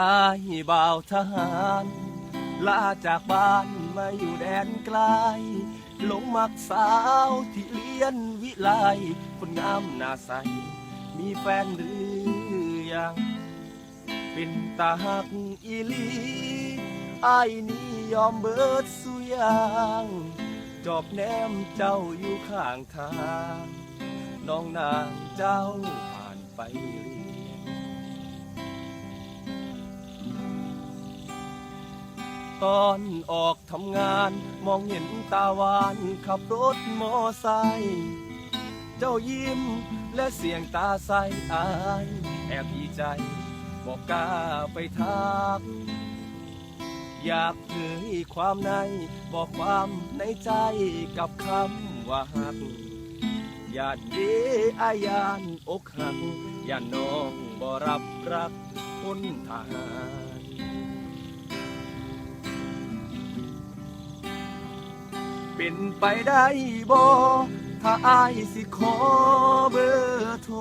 อายบ่าวทหารลาจากบ้านมาอยู่แดนไกลหลงมักสาวที่เลียนวิไลคนงามหน้าใส มีแฟนหรือยัง เป็นตาหักอีลีอายนี่ยอมเบิดสุยางจอบแนมเจ้าอยู่ข้างทาง น้องนางเจ้าผ่านไปเรีย นตอนออกทำงาน มองเห็นตาวานขับรถมอไซค์เจ้ายิ้มและเสียงตาใสอาย แอบดีใจ บอกกล้าไปทัก อยากเผยความใน บอกความในใจกับคำว่าหักยานเดอายานอกหักยานน้องบ่รับรักคนทหาร เป็นไปได้บ่ถ้าอายสิขอเบอร์โทร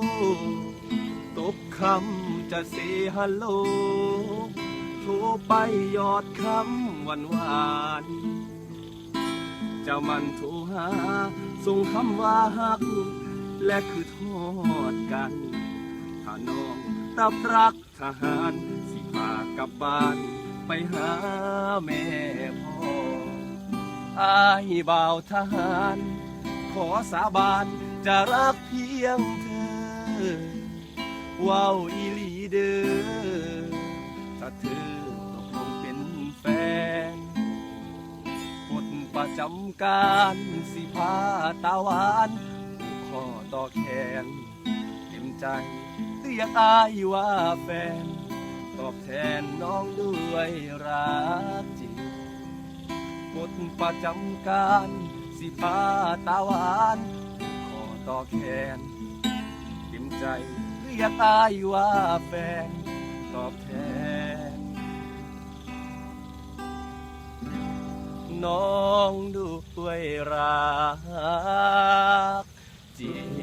ตบคำจะเสฮัลโหลโทรไปยอดคำหวานหวานเจ้ามันโทรหาส่งคำว่าฮัก และคือทอดกัน ถ้าน้องรับรักทหาร สิพากลับบ้าน ไปหาแม่พ่อ อายบ่าวทหาร ขอสาบานจะรักเพียงเธอว้าวอีหลีเด้อถ้าเธอตกลงเป็นแฟนกฎประจำการสิพาตาหวานผูกคอต่อแขน เต็มใจเรียกอายว่าแฟน ตอบแทนน้องด้วยรักจริง กฎประจำการสิพาตาหวานขอต่อแขนเต็มใจเรียกอายว่าแฟนตอบแทน น้องด้วยรักจริง